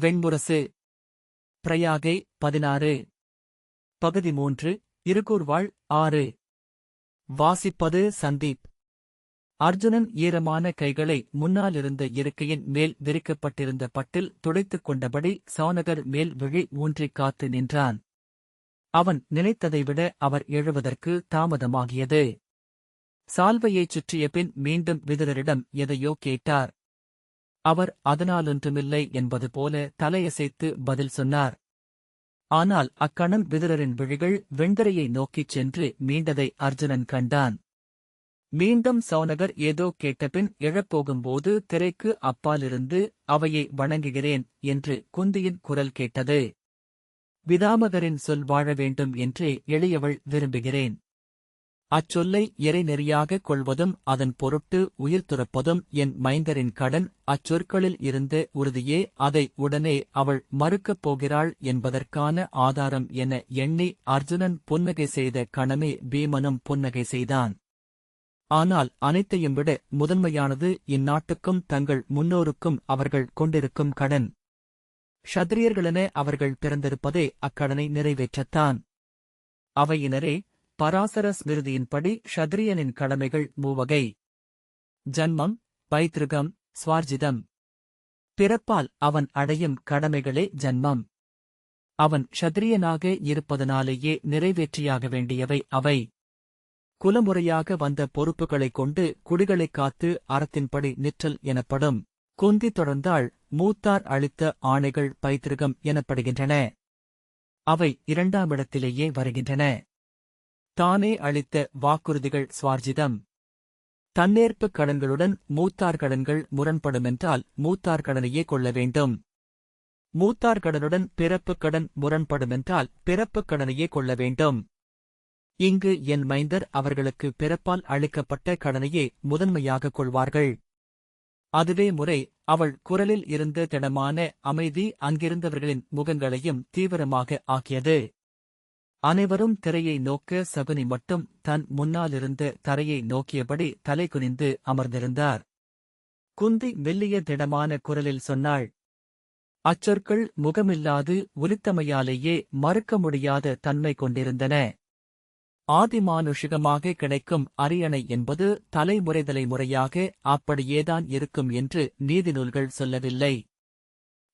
வெண்முரசு பிரயாகை பதினாறு. பகுதி மூன்று இருகூர்வாள் ஆறு. வாசிப்பது சந்தீப். அர்ஜுனன் ஈரமான கைகளை முன்னாலிருந்த இருக்கையின் மேல் விரிக்கப்பட்டிருந்த பட்டில் துடைத்துக் கொண்டபடி சௌனகர் மேல் விழி ஊன்றிக் காத்து நின்றான். அவன் நினைத்ததை விட அவர் எழுவதற்கு தாமதமாகியது. சால்வையைச் சுற்றிய பின் மீண்டும் விதுரரிடம் எதையோ கேட்டார். அவர் அதனாலொன்றுமில்லை என்பது போல தலையசைத்து பதில் சொன்னார். ஆனால் அக்கணம் விதுரரின் விழிகள் வெண்கரையை நோக்கிச் சென்று மீண்டதை அர்ஜுனன் கண்டான். மீண்டும் சௌனகர் ஏதோ கேட்டபின் எழப்போகும்போது திரைக்கு அப்பாலிருந்து அவையை வணங்குகிறேன் என்று குந்தியின் குரல் கேட்டது. விதாமகரின் சொல் வாழ வேண்டும் என்றே எளியவள் விரும்புகிறேன். அச்சொல்லை இறைநெறியாகக் கொள்வதும் அதன் பொருட்டு உயிர் துறப்பதும் என் மைந்தரின் கடன். அச்சொற்களில் இருந்த உறுதியே அதை உடனே அவள் மறுக்கப் போகிறாள் என்பதற்கான ஆதாரம் என எண்ணி அர்ஜுனன் புன்னகை செய்த கணமே பீமனும் புன்னகை செய்தான். ஆனால் அனைத்தையும் விட முதன்மையானது இந்நாட்டுக்கும் தங்கள் முன்னோருக்கும் அவர்கள் கொண்டிருக்கும் கடன். ஷத்திரியர்களென அவர்கள் பிறந்திருப்பதே அக்கடனை நிறைவேற்றத்தான். அவையினரே பராசர ஸ்மிருதியின்படி ஷத்ரியனின் கடமைகள் மூவகை. ஜன்மம் பைத்ருகம் ஸ்வார்ஜிதம் பிறப்பால் அவன் அடையும் கடமைகளே ஜன்மம். அவன் ஷத்ரியனாக இருப்பதனாலேயே நிறைவேற்றியாக வேண்டியவை அவை. குலமுறையாக வந்த பொறுப்புகளைக் கொண்டு குடிகளைக் காத்து அறத்தின்படி நிற்றல் எனப்படும். குந்தி தொடர்ந்தால் மூத்தார் அளித்த ஆணைகள் பைத்திருகம் எனப்படுகின்றன. அவை இரண்டாமிடத்திலேயே வருகின்றன. தானே அளித்த வாக்குறுதிகள் சுவார்ஜிதம். தன்னேற்பு கடன்களுடன் மூத்தார் கடன்கள் முரண்படுமென்றால் மூத்தார் கடனையே கொள்ள வேண்டும். மூத்தார் கடனுடன் பிறப்புக் கடன் முரண்படுமென்றால் பிறப்புக் கடனையே கொள்ள வேண்டும். இங்கு என் மைந்தர் அவர்களுக்கு பிறப்பால் அளிக்கப்பட்ட கடனையே முதன்மையாகக் கொள்வார்கள். அதுவே முறை அவள் குரலில் இருந்த திடமான அமைதி அங்கிருந்தவர்களின் முகங்களையும் தீவிரமாக ஆக்கியது. அனைவரும் திரையை நோக்க சகுனி மட்டும் தன் முன்னாலிருந்து தரையை நோக்கியபடி தலை குனிந்து அமர்ந்திருந்தார். குந்தி மெல்லிய திடமான குரலில் சொன்னாள் அச்சொற்கள் முகமில்லாது ஒலித்தமையாலேயே மறுக்க முடியாத தன்மை கொண்டிருந்தன. ஆதிமானுஷிகமாக கிடைக்கும் அரியணை என்பது தலைமுறை தலைமுறையாக அப்படியேதான் இருக்கும் என்று நீதிநூல்கள் சொல்லவில்லை.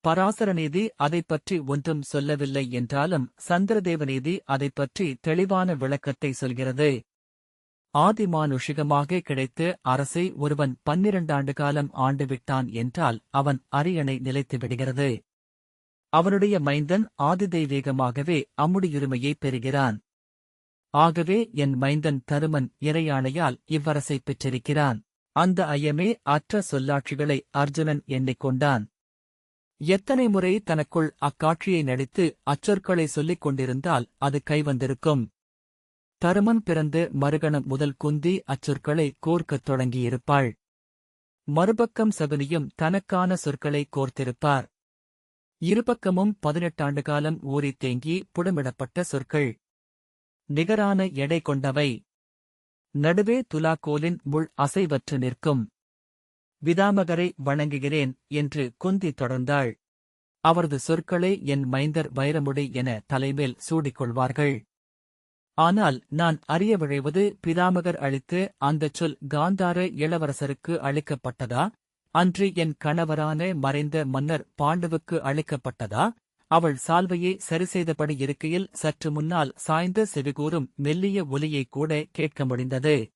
பராசரநீதி அதைப் பற்றி ஒன்றும் சொல்லவில்லை என்றாலும் சந்திரதேவநீதி அதைப் பற்றி தெளிவான விளக்கத்தை சொல்கிறது. ஆதிமானுஷிகமாக கிடைத்து அரசை ஒருவன் பன்னிரண்டாண்டு காலம் ஆண்டுவிட்டான் என்றால் அவன் அரியணை நிலைத்து விடுகிறது அவனுடைய மைந்தன் ஆதிதெய்வீகமாகவே அம்முடியுரிமையை பெறுகிறான். ஆகவே என் மைந்தன் தருமன் இறையாணையால் இவ்வரசை பெற்றிருக்கிறான். அந்த ஐயமே அற்ற சொல்லாட்சிகளை அர்ஜுனன் எண்ணிக்கொண்டான். எத்தனை முறை தனக்குள் அக்காட்சியை நடித்து அச்சொற்களை சொல்லிக் கொண்டிருந்தால் அது கைவந்திருக்கும் தருமன் பிறந்து மறுகணம் முதல் குந்தி அச்சொற்களை கோர்க்கத் தொடங்கியிருப்பாள். மறுபக்கம் சகுனியும் தனக்கான சொற்களை கோர்த்திருப்பார். இருபக்கமும் பதினெட்டாண்டு காலம் ஊறி தேங்கி புடமிடப்பட்ட சொற்கள். நிகரான எடை கொண்டவை. நடுவே துலாக்கோலின் முள் அசைவற்று நிற்கும். விதாமகரை வணங்குகிறேன் என்று குந்தி தொடர்ந்தாள். அவரது சொற்களை என் மைந்தர் வைரமுடி என தலைமேல் சூடிக்கொள்வார்கள். ஆனால் நான் அறிய விழைவது பிதாமகர் அளித்து அந்தச் சொல் காந்தார இளவரசருக்கு அளிக்கப்பட்டதா? அன்று என் கணவரான மறைந்த மன்னர் பாண்டவுக்கு அளிக்கப்பட்டதா? அவள் சால்வையை சரிசெய்தபடி இருக்கையில் சற்று முன்னால் சாய்ந்த செவிகூறும் மெல்லிய ஒலியைக் கூட கேட்க முடிந்தது.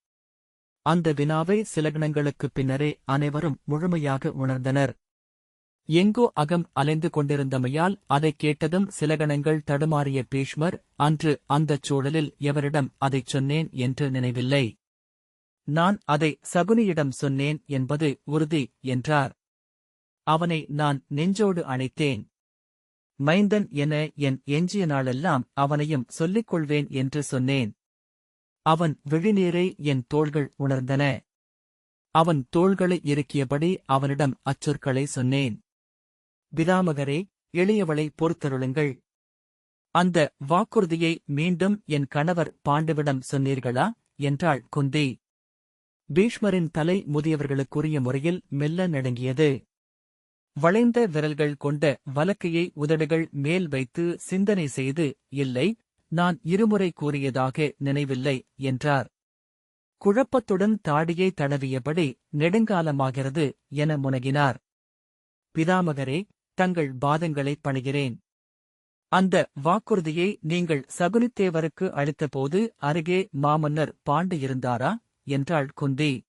அந்த வினாவை சில கணங்களுக்குப் பின்னரே அனைவரும் முழுமையாக உணர்ந்தனர். எங்கோ அகம் அலைந்து கொண்டிருந்தமையால் அதைக் கேட்டதும் சில கணங்கள் தடுமாறிய பீஷ்மர் அன்று அந்தச் சூழலில் எவரிடம் அதைச் சொன்னேன் என்று நினைவில்லை. நான் அதை சகுனியிடம் சொன்னேன் என்பது உறுதி என்றார். அவனை நான் நெஞ்சோடு அணைத்தேன். மைந்தன் என என் எஞ்சிய நாளெல்லாம் அவனையும் சொல்லிக் கொள்வேன் என்று சொன்னேன். அவன் விழிநீரை என் தோள்கள் உணர்ந்தன. அவன் தோள்களை இறுக்கியபடி அவனிடம் அச்சொற்களை சொன்னேன். பிதாமகரே எளியவளை பொறுத்தருளுங்கள். அந்த வாக்குறுதியை மீண்டும் என் கணவர் பாண்டுவிடம் சொன்னீர்களா? என்றாள் குந்தி. பீஷ்மரின் தலை முதியவர்களுக்குரிய முறையில் மெல்ல நடுங்கியது. வளைந்த விரல்கள் கொண்ட வலக்கையை உதடுகள் மேல் வைத்து சிந்தனை செய்து இல்லை நான் இருமுறை கூறியதாக நினைவில்லை என்றார். குழப்பத்துடன் தாடியை தடவியபடி நெடுங்காலமாகிறது என முனகினார். பிதாமகரே தங்கள் பாதங்களை பணிகிறேன். அந்த வாக்குறுதியை நீங்கள் சகுனித்தேவருக்கு அளித்தபோது அருகே மாமன்னர் பாண்டு இருந்தாரா? என்றாள் குந்தி.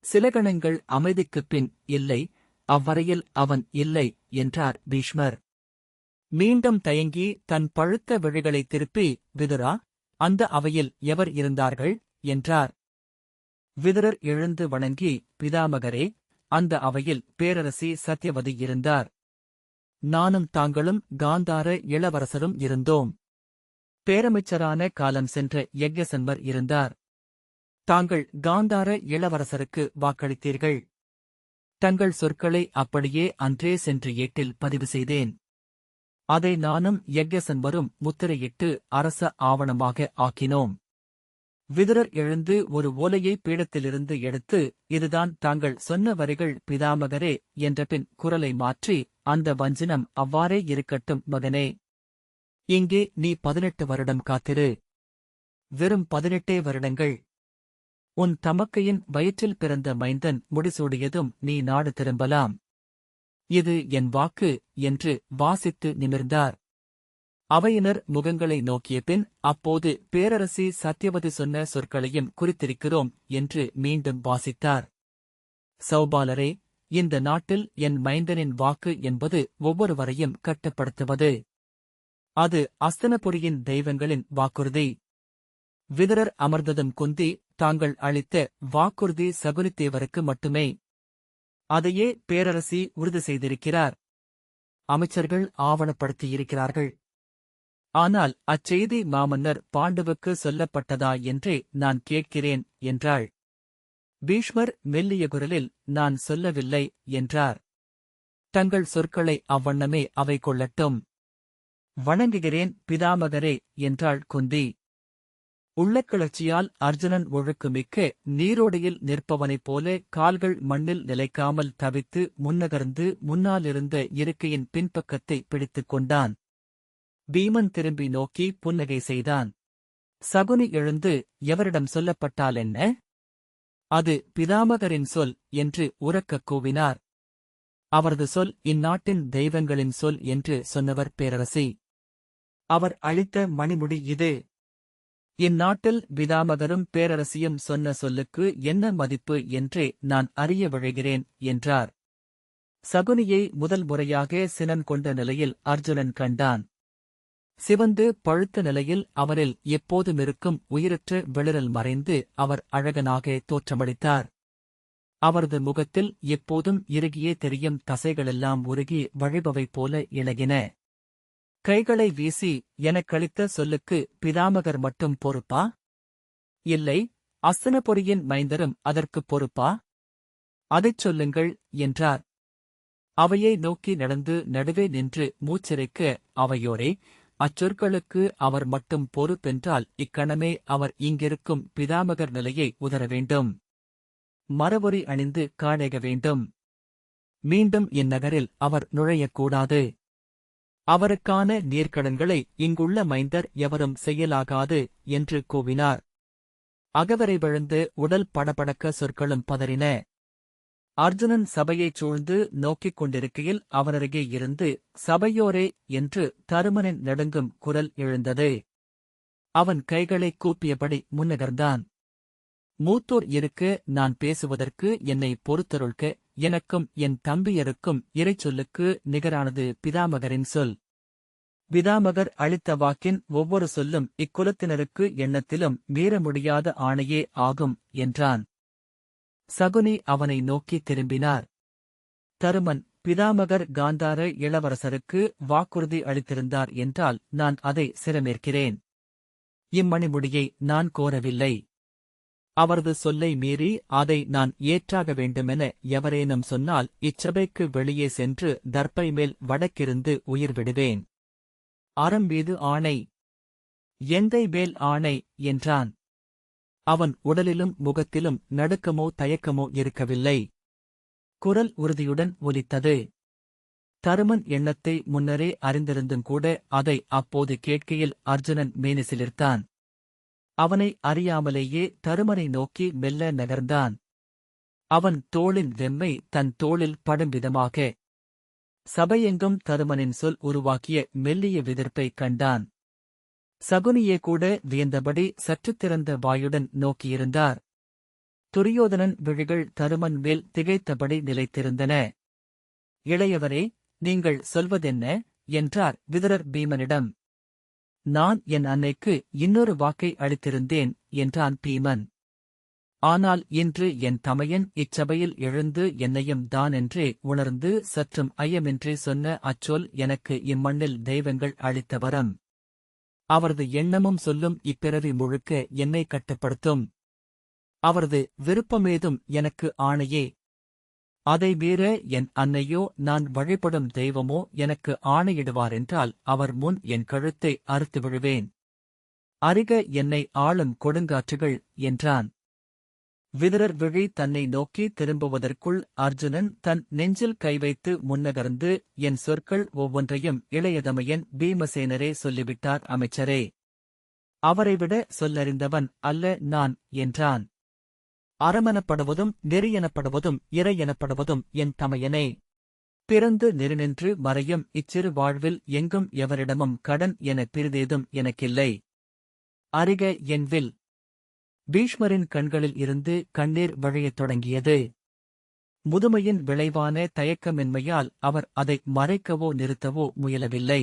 சில கணங்கள் அமைதிக்குப் பின் இல்லை அவ்வரையில் அவன் இல்லை என்றார் பீஷ்மர். மீண்டும் தயங்கி தன் பழுத்த விழிகளை திருப்பி விதுரா அந்த அவையில் எவர் இருந்தார்கள்? என்றார். விதுரர் எழுந்து வணங்கி பிதாமகரே அந்த அவையில் பேரரசி சத்யவதி இருந்தார். நானும் தாங்களும் காந்தார இளவரசரும் இருந்தோம். பேரமைச்சரான காலம் சென்ற யக்ஞசன்வர் இருந்தார். தாங்கள் காந்தார இளவரசருக்கு வாக்களித்தீர்கள். தங்கள் சொற்களை அப்படியே அன்றே சென்று ஏட்டில் பதிவு செய்தேன். அதை நானும் யக்ஞசன்வரும் முத்திரையிட்டு அரச ஆவணமாக ஆக்கினோம். விதுரர் எழுந்து ஒரு ஓலையை பீடத்திலிருந்து எடுத்து இதுதான் தாங்கள் சொன்ன வரிகள் பிதாமகரே என்ற பின் குரலை மாற்றி அந்த வஞ்சினம் அவ்வாறே இருக்கட்டும் மகனே. இங்கே நீ பதினெட்டு வருடம் காத்திரு. வெறும் பதினெட்டே வருடங்கள். உன் தமக்கையின் வயிற்றில் பிறந்த மைந்தன் முடிசூடியதும் நீ நாடு திரும்பலாம். இது என் வாக்கு என்று வாசித்து நிமிர்ந்தார். அவையினர் முகங்களை நோக்கிய பின் அப்போது பேரரசி சத்யவதி சொன்ன சொற்களையும் குறித்திருக்கிறோம் என்று மீண்டும் வாசித்தார். சௌபாலரே இந்த நாட்டில் என் மைந்தனின் வாக்கு என்பது ஒவ்வொருவரையும் கட்டுப்படுத்துவது. அது அஸ்தனபுரியின் தெய்வங்களின் வாக்குறுதி. விதரர் அமர்ந்ததும் குந்தி தாங்கள் அளித்த வாக்குறுதி சகுனித்தேவருக்கு மட்டுமே. அதையே பேரரசி உறுதி செய்திருக்கிறார். அமைச்சர்கள் ஆவணப்படுத்தியிருக்கிறார்கள். ஆனால் அச்செய்தி மாமன்னர் பாண்டுவுக்கு சொல்லப்பட்டதா என்றே நான் கேட்கிறேன் என்றாள். பீஷ்மர் மெல்லிய குரலில் நான் சொல்லவில்லை என்றார். தங்கள் சொற்களை அவ்வண்ணமே அவை கொள்ளட்டும். வணங்குகிறேன் பிதாமகரே என்றாள் குந்தி. உள்ளக்கிளர்ச்சியால் அர்ஜுனன் ஒழுக்குமிக்க நீரோடையில் நிற்பவனைப் போல கால்கள் மண்ணில் நிலைக்காமல் தவித்து முன்னகர்ந்து முன்னாலிருந்த இருக்கையின் பின்பக்கத்தை பிடித்துக் கொண்டான். பீமன் திரும்பி நோக்கி புன்னகை செய்தான். சகுனி எழுந்து எவரிடம் சொல்லப்பட்டால் என்ன? அது பிதாமகரின் சொல் என்று உரக்கக் கூவினார். அவரது சொல் இந்நாட்டின் தெய்வங்களின் சொல் என்று சொன்னவர் பேரரசி. அவர் அளித்த மணிமுடி இது. இந்நாட்டில் பிதாமகரும் பேரரசியும் சொன்ன சொல்லுக்கு என்ன மதிப்பு என்றே நான் அறிய விழைகிறேன் என்றார். சகுனியை முதல் முறையாக சினன் கொண்ட நிலையில் அர்ஜுனன் கண்டான். சிவந்து பழுத்த நிலையில் அவரில் எப்போதுமிருக்கும் உயிரற்ற வெளிரல் மறைந்து அவர் அழகனாக தோற்றமளித்தார். அவரது முகத்தில் எப்போதும் இறுகியே தெரியும் தசைகளெல்லாம் உருகி வழிபவை போல இழகின கைகளை வீசி எனக்களித்த சொல்லுக்கு பிதாமகர் மட்டும் பொறுப்பா? இல்லை அஸ்தனபொறியின் மைந்தரும் அதற்குப் பொறுப்பா? அதைச் சொல்லுங்கள் என்றார். அவையை நோக்கி நடந்து நடுவே நின்று மூச்சிறைக்க அவையோரே அச்சொற்களுக்கு அவர் மட்டும் பொறுப்பென்றால் இக்கணமே அவர் இங்கிருக்கும் பிதாமகர் நிலையை உதர வேண்டும். மரபொறி அணிந்து காணேக வேண்டும். மீண்டும் இந்நகரில் அவர் நுழையக்கூடாது அவருக்கான நேர்கடன்களை இங்குள்ள மைந்தர் எவரும் செய்யலாகாது என்று கூவினார். அகவரை விழுந்து உடல் படபடக்க சொற்களும் பதறின. அர்ஜுனன் சபையைச் சூழ்ந்து நோக்கிக் கொண்டிருக்கையில் அவனருகே இருந்து சபையோரே என்று தருமனின் நெடுங்கும் குரல் எழுந்தது. அவன் கைகளைக் கூப்பியபடி முன்னகர்ந்தான். மூத்தோர் இருக்க நான் பேசுவதற்கு என்னை பொறுத்தருள்க எனக்கும் என் தம்பியருக்கும் இறைச்சொல்லுக்கு நிகரானது பிதாமகரின் சொல். பிதாமகர் அளித்த வாக்கின் ஒவ்வொரு சொல்லும் இக்குலத்தினருக்கு எண்ணத்திலும் மீற முடியாத ஆணையே ஆகும் என்றான். சகுனி அவனை நோக்கி திரும்பினார். தருமன் பிதாமகர் காந்தார இளவரசருக்கு வாக்குறுதி அளித்திருந்தார் என்றால் நான் அதை சிரமேற்கிறேன் இம்மணிமுடியை நான் கோரவில்லை. அவரது சொல்லை மீறி அதை நான் ஏற்றாக வேண்டுமென எவரேனும் சொன்னால் இச்சபைக்கு வெளியே சென்று தர்ப்பை மேல் வடக்கிருந்து உயிர் விடுவேன். அறம் மீது ஆணை. எந்தை மேல் ஆணை என்றான். அவன் உடலிலும் முகத்திலும் நடுக்கமோ தயக்கமோ இருக்கவில்லை. குரல் உறுதியுடன் ஒலித்தது. தருமன் எண்ணத்தை முன்னரே அறிந்திருந்தும் கூட அதை அப்போது கேட்கையில் அர்ஜுனன் மேனிசிலிர்த்தான். அவனை அறியாமலேயே தருமனை நோக்கி மெல்ல நகர்ந்தான். அவன் தோளின் வெம்மை தன் தோளில் படும் விதமாக சபையெங்கும் தருமனின் சொல் உருவாக்கிய மெல்லிய விதிர்ப்பை கண்டான். சகுனியே கூட வியந்தபடி சற்றுத் திறந்த வாயுடன் நோக்கியிருந்தார். துரியோதனன் விழிகள் தருமன் மேல் திகைத்தபடி நிலைத்திருந்தன. இளையவரே நீங்கள் சொல்வதென்ன? என்றார் விதரர் பீமனிடம். நான் என் அன்னைக்கு இன்னொரு வாக்கை அளித்திருந்தேன் என்றான் பீமன். ஆனால் இன்று என் தமையன் இச்சபையில் எழுந்து என்னையும் தான் என்றே உணர்ந்து சற்றும் ஐயமின்றி சொன்ன அச்சொல் எனக்கு இம்மண்ணில் தெய்வங்கள் அளித்த வரம். அவரது எண்ணமும் சொல்லும் இப்பிறவி முழுக்க என்னை கட்டுப்படுத்தும். அவரது விருப்பமேதும் எனக்கு ஆணையே அதை மீற என் அன்னையோ நான் வழிபடும் தெய்வமோ எனக்கு ஆணையிடுவாரென்றால் அவர் முன் என் கழுத்தை அறுத்து விழுவேன் அருக என்னை ஆளும் கொடுங்காற்றுகள் என்றான். விதரர் விழி தன்னை நோக்கி திரும்புவதற்குள் அர்ஜுனன் தன் நெஞ்சில் கை வைத்து முன்னகர்ந்து என் சொற்கள் ஒவ்வொன்றையும் இளையதமையன் பீமசேனரே சொல்லிவிட்டார் அமைச்சரே அவரைவிட சொல்லறிந்தவன் அல்ல நான் என்றான். அறமெனப்படுவதும் நெறி எனப்படுவதும் இறை எனப்படுவதும் என் தமையனே. பிறந்து நெருநின்று மறையும் இச்சிறு வாழ்வில் எங்கும் எவரிடமும் கடன் என பிரிதேதும் எனக்கில்லை. அறிக என் வில். பீஷ்மரின் கண்களில் இருந்து கண்ணீர் வழியத் தொடங்கியது. முதுமையின் விளைவான தயக்கமின்மையால் அவர் அதை மறைக்கவோ நிறுத்தவோ முயலவில்லை.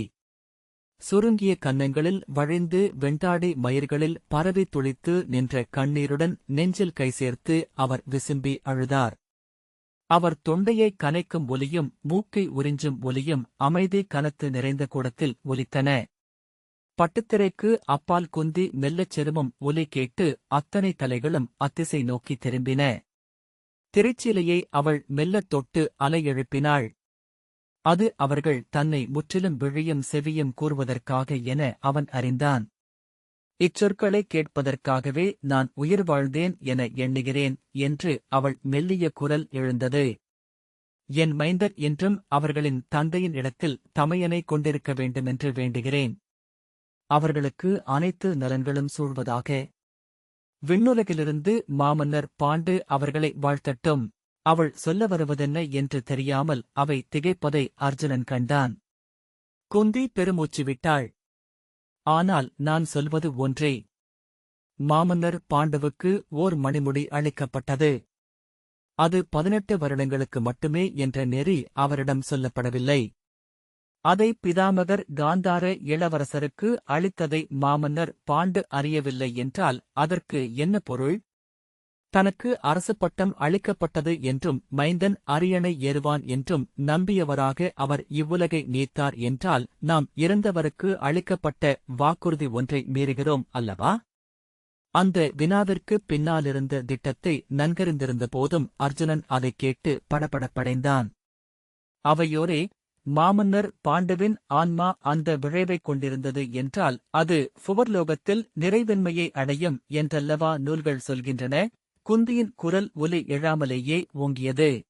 சுருங்கிய கன்னங்களில் வழிந்து வெண்டாடி மயிர்களில் பரவி துளித்து நின்ற கண்ணீருடன் நெஞ்சில் கை சேர்த்து அவர் விசும்பி அழுதார். அவர் தொண்டையை கனைக்கும் ஒலியும் மூக்கை உறிஞ்சும் ஒலியும் அமைதி கனத்து நிறைந்த கூடத்தில் ஒலித்தன. பட்டுத்திரைக்கு அப்பால் குந்தி மெல்லச் செருமும் ஒலி கேட்டு அத்தனை தலைகளும் அத்திசை நோக்கி திரும்பின. திருச்சிலையை அவள் மெல்லத் தொட்டு அலை எழுப்பினாள். அது அவர்கள் தன்னை முற்றிலும் விழியும் செவியும் கூறுவதற்காக என அவன் அறிந்தான். இச்சொற்களை கேட்பதற்காகவே நான் உயிர் வாழ்ந்தேன் என எண்ணுகிறேன் என்று அவள் மெல்லிய குரல் எழுந்தது. என் மைந்தர் என்றும் அவர்களின் தந்தையின் இடத்தில் தமையனை கொண்டிருக்க வேண்டுமென்று வேண்டுகிறேன். அவர்களுக்கு அனைத்து நலன்களும் சூழ்வதாக. விண்ணுலகிலிருந்து மாமன்னர் பாண்டு அவர்களை வாழ்த்தட்டும். அவள் சொல்ல வருவதென்ன என்று தெரியாமல் அவை திகைப்பதை அர்ஜுனன் கண்டான். குந்தி பெருமூச்சு விட்டாள். ஆனால் நான் சொல்வது ஒன்றே. மாமன்னர் பாண்டவுக்கு ஓர் மணிமுடி அளிக்கப்பட்டது. அது பதினெட்டு வருடங்களுக்கு மட்டுமே என்ற நெறி அவரிடம் சொல்லப்படவில்லை. அதை பிதாமகர் காந்தார இளவரசருக்கு அளித்ததை மாமன்னர் பாண்டு அறியவில்லை என்றால் அதற்கு என்ன பொருள்? தனக்கு அரசு பட்டம் அளிக்கப்பட்டது என்றும் மைந்தன் அரியணை ஏறுவான் என்றும் நம்பியவராக அவர் இவ்வுலகை நீத்தார் என்றால் நாம் இறந்தவருக்கு அளிக்கப்பட்ட வாக்குறுதி ஒன்றை மீறுகிறோம் அல்லவா? அந்த வினாவிற்கு பின்னாலிருந்த திட்டத்தை நன்கறிந்திருந்த போதும் அர்ஜுனன் அதைக் கேட்டு படபடப்படைந்தான். அவையோரே மாமன்னர் பாண்டவின் ஆன்மா அந்த விழைவைக் கொண்டிருந்தது என்றால் அது புவர்லோகத்தில் நிறைவின்மையை அடையும் என்றல்லவா நூல்கள் சொல்கின்றன? குந்தியின் குரல் ஒலி எழாமலேயே ஓங்கியது.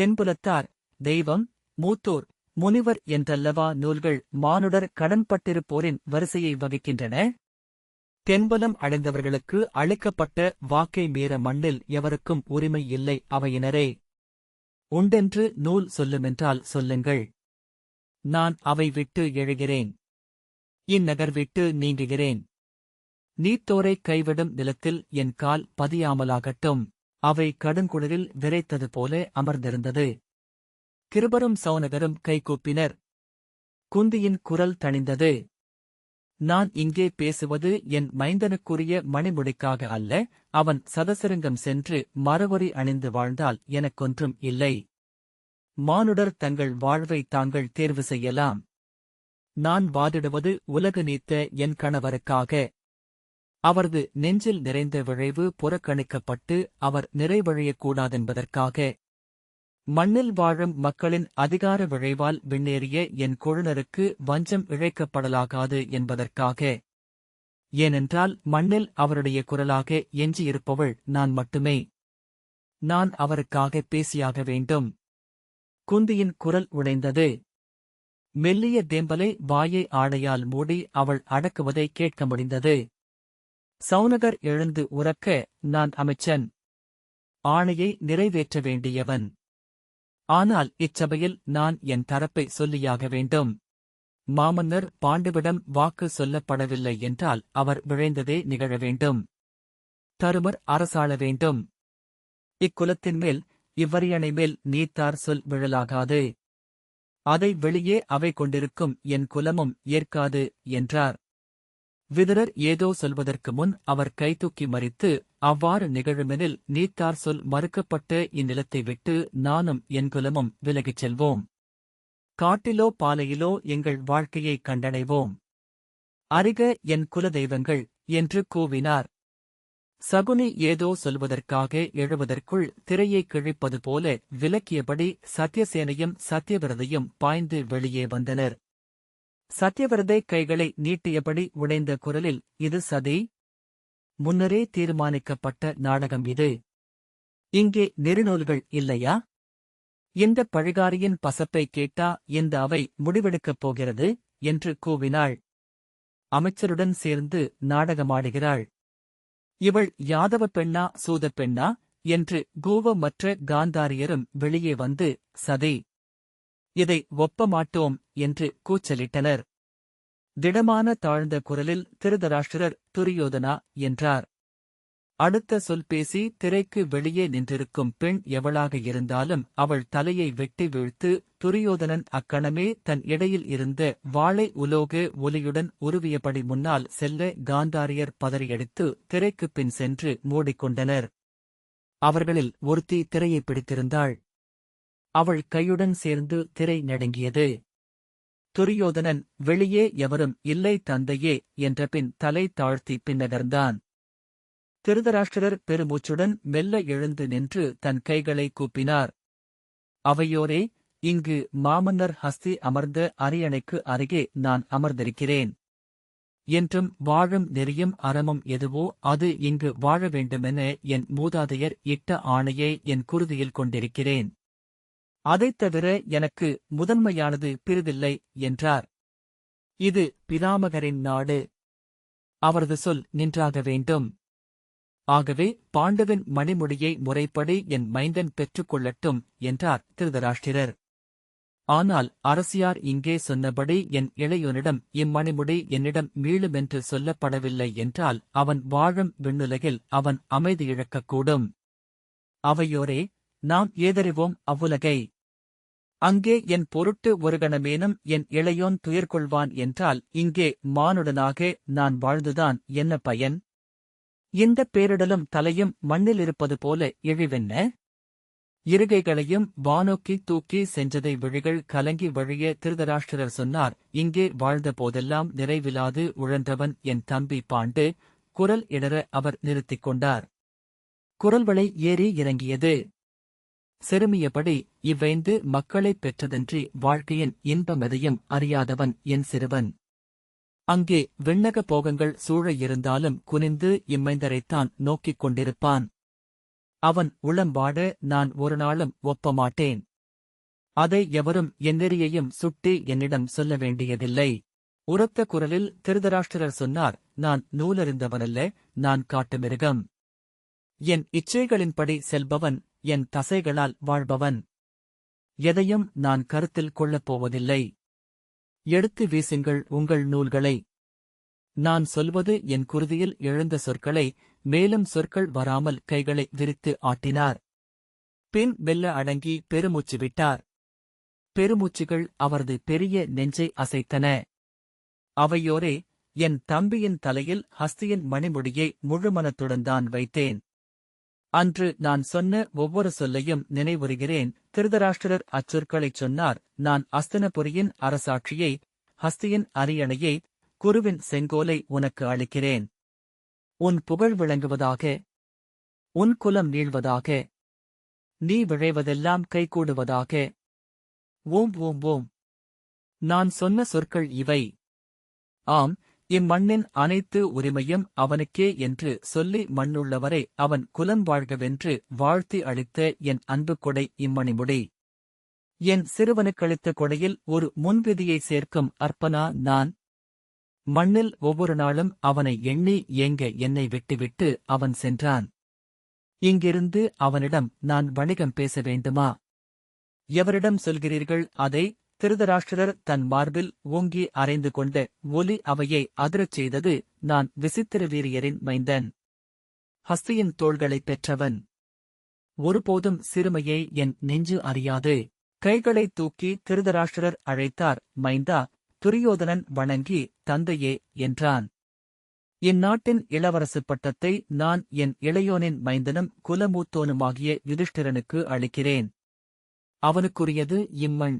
தென்புலத்தார் தெய்வம் மூத்தோர் முனிவர் என்றல்லவா நூல்கள் மானுடர் கடன்பட்டிருப்போரின் வரிசையை வகிக்கின்றன? தென்புலம் அடைந்தவர்களுக்கு அளிக்கப்பட்ட வாக்கை மீற மண்ணில் எவருக்கும் உரிமை இல்லை அவையினரே. உண்டென்று நூல் சொல்லுமென்றால் சொல்லுங்கள். நான் அவை விட்டு எழுகிறேன். இந்நகர் விட்டு நீங்குகிறேன். நீத்தோரை கைவிடும் நிலத்தில் என் கால் பதியாமலாகட்டும். அவை கடுங்குளிரில் விரைத்தது போல அமர்ந்திருந்தது. கிருபரும் சௌனகரும் கைகூப்பினர் குந்தியின் குரல் தணிந்தது. நான் இங்கே பேசுவது என் மைந்தனுக்குரிய மணிமுடிக்காக அல்ல அவன் சதசிருங்கம் சென்று மரவரி அணிந்து வாழ்ந்தால் எனக்கொன்றும் இல்லை. மானுடர் தங்கள் வாழ்வை தாங்கள் தேர்வு செய்யலாம். நான் வாதிடுவது உலக நீத்த என் கணவருக்காக. அவரது நெஞ்சில் நிறைந்த விழைவு புறக்கணிக்கப்பட்டு அவர் நிறைவழையக்கூடாதென்பதற்காக மண்ணில் வாழும் மக்களின் அதிகார விழைவால் விண்ணேறிய என் குழுநருக்கு வஞ்சம் இழைக்கப்படலாகாது என்பதற்காக ஏனென்றால் மண்ணில் அவருடைய குரலாக எஞ்சியிருப்பவள் நான் மட்டுமே. நான் அவருக்காக பேசியாக வேண்டும். குந்தியின் குரல் உடைந்தது. மெல்லிய தேம்பலை வாயை ஆடையால் மூடி அவள் அடக்குவதை கேட்க முடிந்தது. சௌனகர் எழுந்து உறக்க நான் அமைச்சன். ஆணையை நிறைவேற்ற வேண்டியவன். ஆனால் இச்சபையில் நான் என் தரப்பை சொல்லியாக வேண்டும். மாமன்னர் பாண்டுவிடம் வாக்கு சொல்லப்படவில்லை என்றால் அவர் விழைந்ததே நிகழ வேண்டும். தருமர் அரசாள வேண்டும். இக்குலத்தின் மேல் இவ்வரியணை மேல் நீத்தார் சொல் விழலாகாது. அதை வெளியே அவை கொண்டிருக்கும் என் குலமும் ஏற்காது என்றார். விதுரர் ஏதோ சொல்வதற்கு முன் அவர் கைதூக்கி மறித்து அவ்வாறு நிகழுமெனில் நீத்தார் சொல் மறுக்கப்பட்ட இந்நிலத்தை விட்டு நானும் என் குலமும் விலகிச் செல்வோம். காட்டிலோ பாலையிலோ எங்கள் வாழ்க்கையை கண்டடைவோம். அறிக என் குலதெய்வங்கள் என்று கூவினார். சகுனி ஏதோ சொல்வதற்காக எழுவதற்குள் திரையை கிழிப்பது போல விலக்கியபடி சத்யசேனையும் சத்யவிரதையும் பாய்ந்து வெளியே வந்தனர். சத்யவிரதை கைகளை நீட்டியபடி உடைந்த குரலில் இது சதி. முன்னரே தீர்மானிக்கப்பட்ட நாடகம் இது. இங்கே நெருநூல்கள் இல்லையா? இந்த பழிகாரியின் பசப்பை கேட்டா இந்த அவை முடிவெடுக்கப் போகிறது என்று கூவினாள். அமைச்சருடன் சேர்ந்து நாடகமாடுகிறாள். இவள் யாதவ பெண்ணா சூத பெண்ணா என்று கூவமற்ற காந்தாரியரும் வெளியே வந்து சதி. இதை ஒப்ப மாட்டோம் என்று கூச்சலிட்டனர். திடமான தாழ்ந்த குரலில் திருதராஷ்டிரர் துரியோதனா என்றார். அடுத்த சொல் பேசி திரைக்கு வெளியே நின்றிருக்கும் பெண் எவளாக இருந்தாலும் அவள் தலையை வெட்டி வீழ்த்து துரியோதனன் அக்கணமே தன் இடையில் இருந்த வாளை உலோக ஒலியுடன் உருவியபடி முன்னால் செல்ல காந்தாரியர் பதறியடித்து திரைக்குப் பின் சென்று மூடிக்கொண்டனர். அவர்களில் ஒருத்தி திரையை பிடித்திருந்தாள். அவள் கையுடன் சேர்ந்து திரை நடுங்கியது. துரியோதனன் வெளியே எவரும் இல்லை தந்தையே என்ற பின் தலை தாழ்த்தி பின்னகர்ந்தான் திருதராஷ்டிரர் பெருமூச்சுடன் மெல்ல எழுந்து நின்று தன் கைகளை கூப்பினார். அவையோரே இங்கு மாமன்னர் ஹஸ்தி அமர்ந்த அரியணைக்கு அருகே நான் அமர்ந்திருக்கிறேன். என்றும் வாழும் நெறியும் அறமும் எதுவோ அது இங்கு வாழ வேண்டுமென என் மூதாதையர் இட்ட ஆணையை என் குருதியில் கொண்டிருக்கிறேன். அதைத் தவிர எனக்கு முதன்மையானது பிறிதில்லை என்றார். இது பிதாமகரின் நாடு. அவரது சொல் நின்றாக வேண்டும். ஆகவே பாண்டவன் மணிமுடியை முறைப்படி என் மைந்தன் பெற்றுக்கொள்ளட்டும் என்றார் திருதராஷ்டிரர். ஆனால் அரசியார் இங்கே சொன்னபடி என் இளையோனிடம் இம்மணிமுடி என்னிடம் மீளுமென்று சொல்லப்படவில்லை என்றால் அவன் வாழும் விண்ணுலகில் அவன் அமைதி இழக்கக்கூடும். அவையோரே நாம் ஏதறிவோம் அவ்வுலகை. அங்கே என் பொருட்டு ஒரு கணமேனும் என் இளையோன் துயர்கொள்வான் என்றால் இங்கே மானுடனாக நான் வாழ்ந்துதான் என்ன பயன்? இந்த பேரிடலும் தலையும் மண்ணில் இருப்பது போல இழிவென்ன? இருகைகளையும் வானோக்கி தூக்கி சென்றதை விழிகள் கலங்கி வழிய திருதராஷ்டிரர் சொன்னார் இங்கே வாழ்ந்த போதெல்லாம் நிறைவிலாது உழன்றவன் என் தம்பி பாண்டு குரல் இடர அவர் நிறுத்திக் கொண்டார். குரல்வளை ஏறி இறங்கியது. சிறுமியபடி இவ்வைந்து மக்களைப் பெற்றதன்றி வாழ்க்கையின் இன்பமெதையும் அறியாதவன் என் சிறுவன். அங்கே விண்ணக போகங்கள் சூழ இருந்தாலும் குனிந்து இம்மைந்தரைத்தான் நோக்கிக் கொண்டிருப்பான். அவன் உளம்பாட நான் ஒரு நாளும் ஒப்பமாட்டேன். அதை எவரும் எந்நெறியையும் சுட்டி என்னிடம் சொல்ல வேண்டியதில்லை. உரத்த குரலில் திருதராஷ்டிரர் சொன்னார் நான் நூலறிந்தவனல்ல நான் காட்டு மிருகம் என் இச்சைகளின்படி செல்பவன் என் தசைகளால் வாழ்பவன். எதையும் நான் கருத்தில் கொள்ளப் போவதில்லை. எடுத்து வீசுங்கள் உங்கள் நூல்களை. நான் சொல்வது என் குருதியில் எழுந்த சொற்களை மேலும் சொற்கள் வராமல் கைகளை விரித்து ஆட்டினார். பின் மெல்ல அடங்கி பெருமூச்சு விட்டார். பெருமூச்சுகள் அவரது பெரிய நெஞ்சை அசைத்தன. அவையோரே என் தம்பியின் தலையில் ஹஸ்தியின் மணிமுடியை முழுமனத்துடன் தான் வைத்தேன். அன்று நான் சொன்ன ஒவ்வொரு சொல்லையும் நினைவுறுகிறேன். திருதராஷ்டிரர் அச்சொற்களைச் சொன்னார் நான் அஸ்தனபுரியின் அரசாட்சியை ஹஸ்தியின் அரியணையை குருவின் செங்கோலை உனக்கு அளிக்கிறேன். உன் புகழ் விளங்குவதாக உன் குலம் நீள்வதாக நீ விழைவதெல்லாம் கைகூடுவதாக. ஓம் ஓம் ஓம். நான் சொன்ன சொற்கள் இவை. ஆம் இம்மண்ணின் அனைத்து உரிமையும் அவனுக்கே என்று சொல்லி மண்ணுள்ளவரை அவன் குலம் வாழ்கவென்று வாழ்த்தி அளித்த என் அன்பு கொடை இம்மணிமுடி என் சிறுவனுக்களித்த கொடையில் ஒரு முன்விதியை சேர்க்கும் அர்ப்பனா நான். மண்ணில் ஒவ்வொரு நாளும் அவனை எண்ணி ஏங்க என்னை விட்டுவிட்டு அவன் சென்றான். இங்கிருந்து அவனிடம் நான் வணிகம் பேச வேண்டுமா? எவரிடம் சொல்கிறீர்கள் அதை திருதராஷ்டிரர் தன் மார்பில் ஓங்கி அறைந்து கொண்ட ஒலி அவையை அதிரச் செய்தது நான் விசித்திர வீரியரின் மைந்தன். ஹஸ்தியின் தோள்களைப் பெற்றவன். ஒருபோதும் சிறுமையை என் நெஞ்சு அறியாது. கைகளை தூக்கி திருதராஷ்டிரர் அழைத்தார் மைந்தா துரியோதனன் வணங்கி தந்தையே என்றான். இந்நாட்டின் இளவரசு பட்டத்தை நான் என் இளையோனின் மைந்தனும் குலமூத்தோனுமாகிய யுதிஷ்டிரனுக்கு அளிக்கிறேன். அவனுக்குரியது இம்மண்.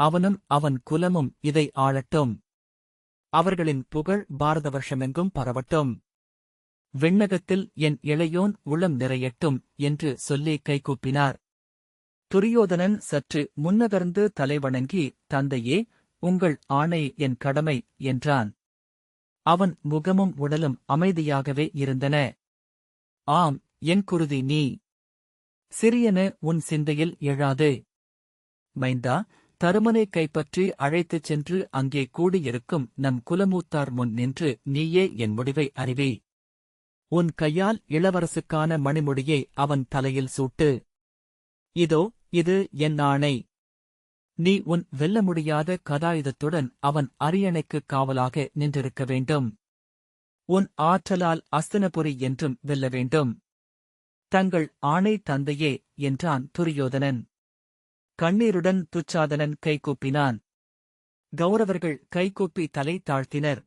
அவனும் அவன் குலமும் இதை ஆளட்டும். அவர்களின் புகழ் பாரத வருஷமெங்கும் பரவட்டும். விண்ணகத்தில் என் இளையோன் உளம் நிறையட்டும் என்று சொல்லி கைகூப்பினார் துரியோதனன் சற்று முன்னகர்ந்து தலைவணங்கி தந்தையே உங்கள் ஆணை என் கடமை என்றான். அவன் முகமும் உடலும் அமைதியாகவே இருந்தன. ஆம் என் குருதி நீ. சிறியன உன் சிந்தையில் எழாது. மைந்தா தருமனை கைப்பற்றி அழைத்துச் சென்று அங்கே கூடியிருக்கும் நம் குலமூத்தார் முன் நின்று நீயே என் முடிவை அறிவி. உன் கையால் இளவரசுக்கான மணிமுடியை அவன் தலையில் சூட்டு. இதோ இது என் ஆணை. நீ உன் வெல்ல முடியாத கதாயுதத்துடன் அவன் அரியணைக்குக் காவலாக நின்றிருக்க வேண்டும். உன் ஆற்றலால் அஸ்தனபுரி என்றும் வெல்ல வேண்டும். தங்கள் ஆணை தந்தையே என்றான் துரியோதனன். கண்ணீருடன் துச்சாதனன் கைகூப்பினான் கௌரவர்கள் கைகூப்பி தலை தாழ்த்தினர்.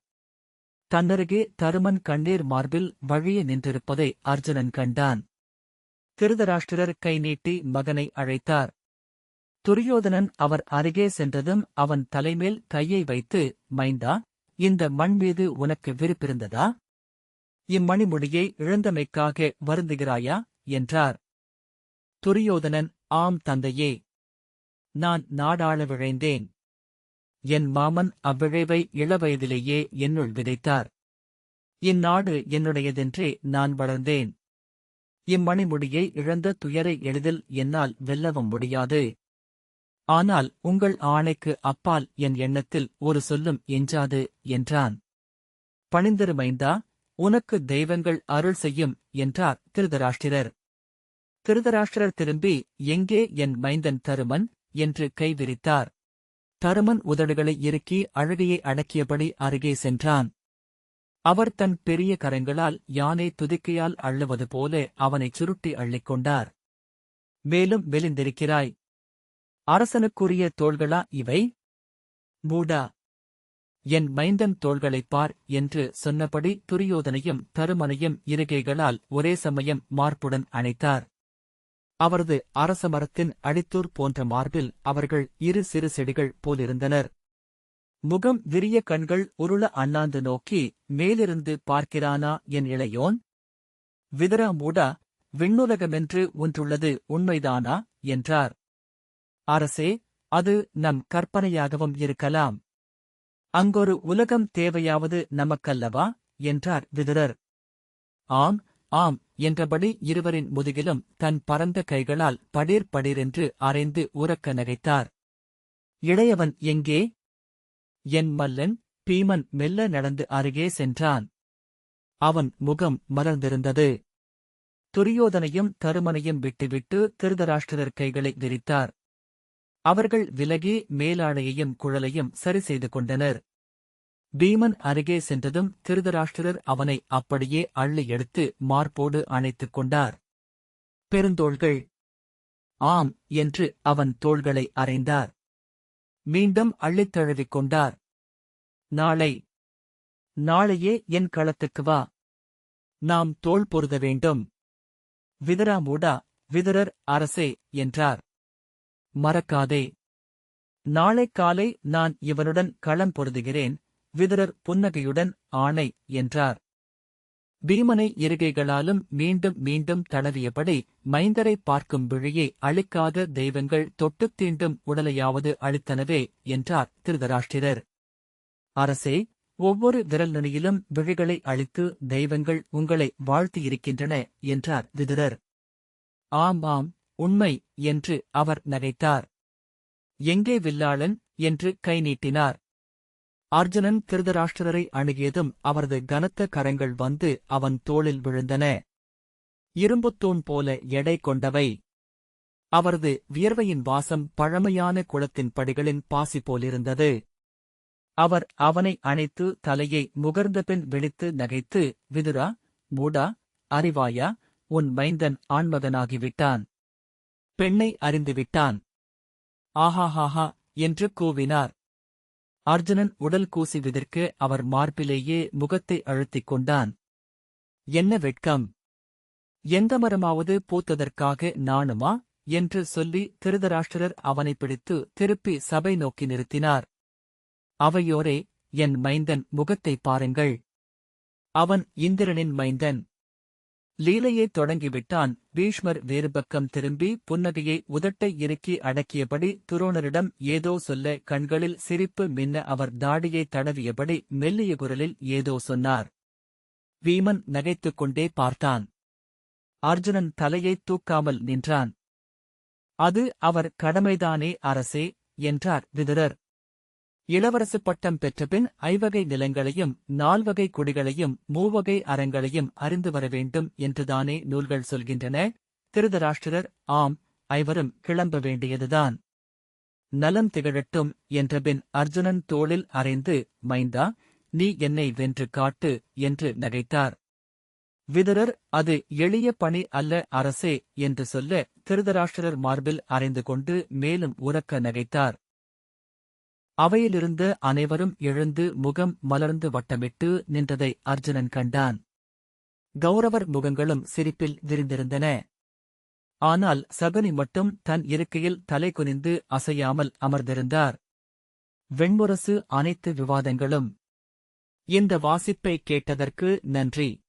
தன்னருகே தருமன் கண்ணீர் மார்பில் வழிய நின்றிருப்பதை அர்ஜுனன் கண்டான். திருதராஷ்டிரர் கை நீட்டி மகனை அழைத்தார். துரியோதனன் அவர் அருகே சென்றதும் அவன் தலைமேல் கையை வைத்து மைந்தா இந்த மண் மீது உனக்கு விருப்பிருந்ததா? இம்மணிமொழியை இழந்தமைக்காக வருந்துகிறாயா? என்றார். துரியோதனன் ஆம் தந்தையே. நான் நாடாள விழைந்தேன் என் மாமன் அவ்விழைவை இளவயதிலேயே என்னுள் விதைத்தார். இந்நாடு என்னுடையதென்றே நான் வளர்ந்தேன். இம்மணிமுடியை இழந்த துயரை எளிதில் என்னால் வெல்லவும் முடியாது. ஆனால் உங்கள் ஆணைக்கு அப்பால் என் எண்ணத்தில் ஒரு சொல்லும் எஞ்சாது என்றான். பணிந்திருமைந்தா உனக்கு தெய்வங்கள் அருள் செய்யும் என்றார் திருதராஷ்டிரர். திருதராஷ்டிரர் திரும்பி எங்கே என் மைந்தன் தருமன்? என்று கைவிரித்தார் தருமன் உதடுகளை இறுக்கி அழகையை அடக்கியபடி அருகே சென்றான். அவர் தன் பெரிய கரங்களால் யானை துதிக்கையால் அள்ளுவது போல அவனைச் சுருட்டி அள்ளிக்கொண்டார் மேலும் மெலிந்திருக்கிறாய் அரசனுக்குரிய தோள்களா இவை? மூடா. என் மைந்தன் தோள்களைப் பார் என்று சொன்னபடி துரியோதனையும் தருமனையும் இருகைகளால் ஒரே சமயம் மார்புடன் அணைத்தார். அவரது அரச மரத்தின் அடித்தூர் போன்ற மார்பில் அவர்கள் இரு சிறு செடிகள் போலிருந்தனர். முகம் விரிய கண்கள் உருள அண்ணாந்து நோக்கி மேலிருந்து பார்க்கிறானா என் இளையோன்? விதரா மூடா விண்ணுலகமென்று ஒன்றுள்ளது உண்மைதானா? என்றார். அரசே அது நம் கற்பனையாகவும் இருக்கலாம். அங்கொரு உலகம் தேவையாவது நமக்கல்லவா? என்றார் விதுரர். ஆம் ஆம் என்றபடி இருவரின் முதுகிலும் தன் பரந்த கைகளால் படீர் படீரென்று அரைந்து உறக்க நகைத்தார். இளையவன் எங்கே? என் மல்லன் பீமன் மெல்ல நடந்து அருகே சென்றான். அவன் முகம் மலர்ந்திருந்தது. துரியோதனையும் தருமனையும் விட்டுவிட்டு திருதராஷ்டிரர் கைகளை விரித்தார். அவர்கள் விலகி மேலாடையையும் குழலையும் சரி செய்து கொண்டனர். பீமன் அருகே சென்றதும் திருதராஷ்டிரர் அவனை அப்படியே அள்ளி எடுத்து மார்போடு அணைத்துக் கொண்டார். பெருந்தோள்கள்! ஆம் என்று அவன் தோள்களை அறைந்தார். மீண்டும் அள்ளித் தழுவிக் கொண்டார். நாளை நாளையே என் களத்துக்கு வா. நாம் தோள் பொருத வேண்டும். விதரா மூடா விதரர் அரசே என்றார். மறக்காதே. நாளை காலை நான் இவனுடன் களம் பொருதுகிறேன். விதரர் புன்னகையுடன் ஆணை என்றார். பீமனை இருகைகளாலும் மீண்டும் மீண்டும் தளவியபடி மைந்தரை பார்க்கும் விழியை அழிக்காத தெய்வங்கள் தொட்டுத் தீண்டும் உடலையாவது அழித்தனவே என்றார் திருதராஷ்டிரர். அரசே ஒவ்வொரு விரல் நுனியிலும் விழிகளை அழித்து தெய்வங்கள் உங்களை வாழ்த்தியிருக்கின்றன என்றார் விதுரர். ஆம் ஆம் உண்மை என்று அவர் நகைத்தார். எங்கே வில்லாளன் என்று கை நீட்டினார். அர்ஜுனன் திருதராஷ்டிரரை அணுகியதும் அவரது கனத்த கரங்கள் வந்து அவன் தோளில் விழுந்தன. இரும்புத்தூண் போல எடை கொண்டவை. அவரது வியர்வையின் வாசம் பழமையான குளத்தின் படிகளின் பாசி போலிருந்தது. அவர் அவனை அணைத்து தலையை முகர்ந்தபின் விழித்து நகைத்து விதுரா மூடா அறிவாயா? உன் மைந்தன் ஆண்மகனாகிவிட்டான் பெண்ணை அறிந்துவிட்டான். ஆஹாஹாஹா! என்று கூவினார். அர்ஜுனன் உடல் கூசி விதிர்க்க அவர் மார்பிலேயே முகத்தை அழுத்திக் கொண்டான். என்ன வெட்கம்? எந்த மரமாவது பூத்ததற்காக நாணுமா? என்று சொல்லி திருதராஷ்டிரர் அவனை பிடித்து திருப்பி சபை நோக்கி நிறுத்தினார். அவையோரே என் மைந்தன் முகத்தை பாருங்கள். அவன் இந்திரனின் மைந்தன். லீலையை தொடங்கிவிட்டான். பீஷ்மர் வேறுபக்கம் திரும்பி புன்னகையை உதட்டை இறுக்கி அடக்கியபடி துரோணரிடம் ஏதோ சொல்ல கண்களில் சிரிப்பு மின்ன அவர் தாடியை தடவியபடி மெல்லிய குரலில் ஏதோ சொன்னார். வீமன் நகைத்துக் கொண்டே பார்த்தான். அர்ஜுனன் தலையைத் தூக்காமல் நின்றான். அது அவர் கடமைதானே அரசே என்றார் விதுரர். இளவரசு பட்டம் பெற்றபின் ஐவகை நிலங்களையும் நால்வகை குடிகளையும் மூவகை அறங்களையும் அறிந்து வர வேண்டும் என்றுதானே நூல்கள் சொல்கின்றன? திருதராஷ்டிரர் ஆம் ஐவரும் கிளம்ப வேண்டியதுதான். நலம் திகழட்டும் என்றபின் அர்ஜுனன் தோளில் அறைந்து மைந்தா நீ என்னை வென்று காட்டு என்று நகைத்தார். விதரர் அது எளிய பணி அல்ல அரசே என்று சொல்ல திருதராஷ்டிரர் மார்பில் அறைந்து கொண்டு மேலும் உறக்க நகைத்தார். அவையிலிருந்த அனைவரும் எழுந்து முகம் மலர்ந்து வட்டமிட்டு நின்றதை அர்ஜுனன் கண்டான். கௌரவர் முகங்களும் சிரிப்பில் விரிந்திருந்தன. ஆனால் சகுனி மட்டும் தன் இருக்கையில் தலை குனிந்து அசையாமல் அமர்ந்திருந்தார். வெண்முரசு அனைத்து விவாதங்களும். இந்த வாசிப்பை கேட்டதற்கு நன்றி.